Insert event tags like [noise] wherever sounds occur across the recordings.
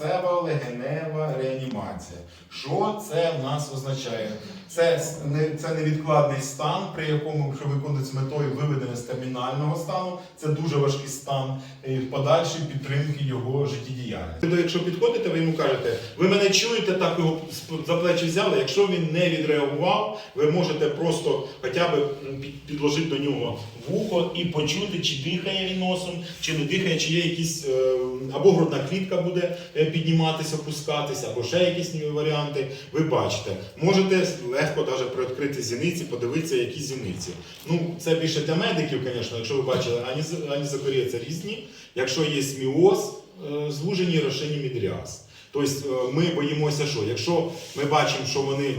Saya легенева реанімація. Що це в нас означає? Це, це невідкладний стан, при якому, що виконується з метою виведення з термінального стану. Це дуже важкий стан подальшій підтримки його життєдіяльності. Ви, Якщо підходите, ви йому кажете, ви мене чуєте, так його за плечі взяли. Якщо він не відреагував, ви можете просто хоча б підложити до нього вухо і почути, чи дихає він носом, чи не дихає, чи є якісь е, або грудна клітка буде е, підніматися, опускатися, або ще якісь нові варіанти. Ви бачите, можете легко навіть приоткрити зіниці, подивитися, які зіниці. Ну, це більше для медиків, звісно, якщо ви бачили ані закорія це різні. Якщо є сміоз, е, звужені розширені мідріаз. Тобто е, ми боїмося, що якщо ми бачимо, що вони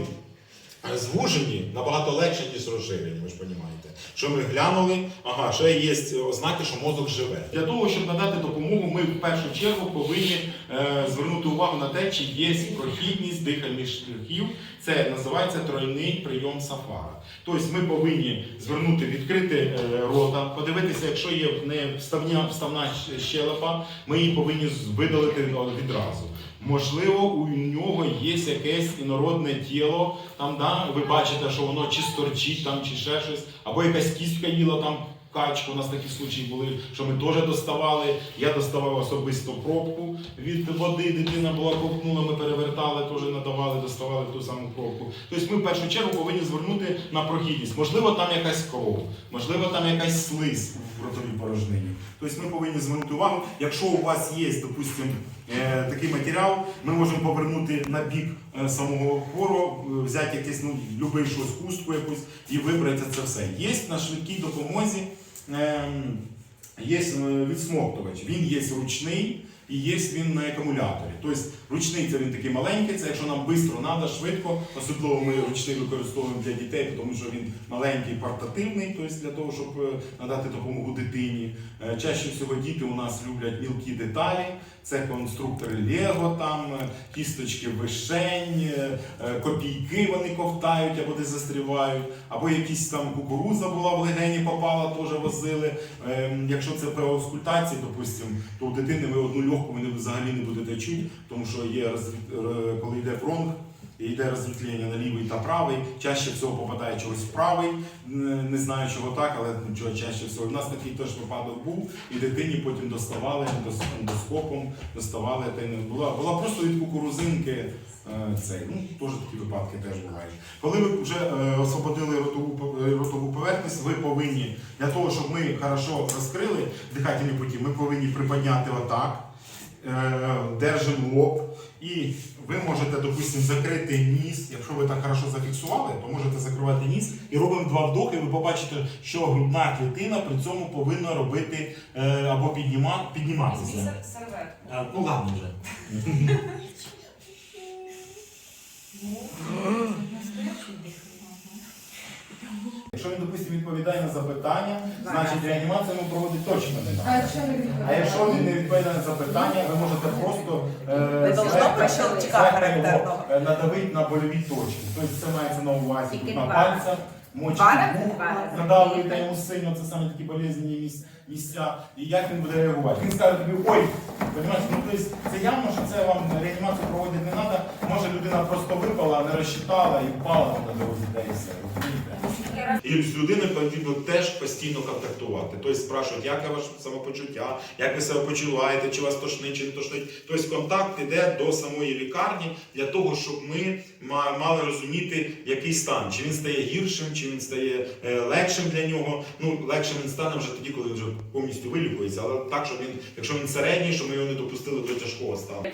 звужені, набагато легше, ніж розширені, ви ж розумієте. Що ми глянули, ага, ще є ознаки, що мозок живе. Для того, щоб надати допомогу, ми в першу чергу повинні е, звернути увагу на те, чи є прохідність дихальних шляхів. Це називається тройний прийом сафара. Тобто ми повинні звернути, відкрити е, рота, подивитися, якщо є не вставня, вставна щелепа, ми її повинні видалити відразу. Можливо, у нього є якесь інородне тіло, там, да, ви бачите, що воно чи сторчить там, чи ще щось, або якась кістка їла там качку. У нас такі случаї були, що ми теж доставали. Я доставав особисто пробку від води. Дитина була ковтнула, ми перевертали, теж надавали, доставали ту саму пробку. Тобто ми в першу чергу повинні звернути на прохідність. Можливо, там якась кров, можливо, там якась слизь в ротовій порожнині. Тобто ми повинні звернути увагу. Якщо у вас є, допустимо, такий матеріал, ми можемо повернути на бік е, самого хворого, е, взяти якийсь, ну, любий хустку якусь і вибрати це все. Є на швидкій допомозі ем, є е, відсмоктувач. Він є ручний і є він на акумуляторі. Тобто ручний це він такий маленький, це якщо нам швидко треба, швидко, особливо ми ручний використовуємо для дітей, тому що він маленький, портативний, тобто для того, щоб е, надати допомогу дитині. Е, Чаще всього діти у нас люблять мілкі деталі, це конструктори Лего, там е, кісточки вишень, е, копійки вони ковтають або десь застрівають, або якісь там кукуруза була в легені, попала, теж возили. Ем, Якщо це при аускультації, допустимо, то у дитини ви одну легку ви взагалі не будете чути, тому що є коли йде бронх. І йде розсвітлення на лівий та правий. Чаще всього попадає чогось в правий, не знаю чого так, але ну, чого чаще всього. У нас такий теж випадок був, і дитині потім доставали ендоскопом, доставали та й не була. Була просто від кукурузинки е, цей. Ну, теж такі випадки теж бувають. Коли ви вже е, освободили ротову, е, ротову поверхність, ви повинні для того, щоб ми хорошо розкрили дихательні путі, ми повинні приподняти отак е, держимо лоб, і ви можете, допустимо, закрити ніс. Якщо ви так хорошо зафіксували, то можете закривати ніс і робимо два вдохи. Ви побачите, що грудна клітина при цьому повинна робити е, або підніма, підніматися. А, ну ладно вже. [laughs] [laughs] Якщо він, допустимо, відповідає на запитання, значить реанімацію ми проводити точно не А треба. якщо? А якщо він не відповідає на запитання, ви можете просто е, е, надавити на больові точки. Тобто це мається на увазі тут на пальцях, рази. надавлюєте йому сильно, це саме такі болезнені місця. І як він буде реагувати? Він скаже тобі, ой, Понимаєш, ну, тобто це явно, що це вам реанімацію проводити не людина просто випала, не розчитала і впала на дорозі, де і з людиною потрібно теж постійно контактувати. Тобто спрашують, як ваше самопочуття, як ви себе почуваєте, чи вас тошнить, чи не тошнить. Тобто контакт іде до самої лікарні для того, щоб ми мали розуміти, який стан. Чи він стає гіршим, чи він стає е, легшим для нього. Ну, легшим він стане вже тоді, коли він вже повністю вилікується. Але так, щоб він, якщо він середній, щоб ми його не допустили до тяжкого стану.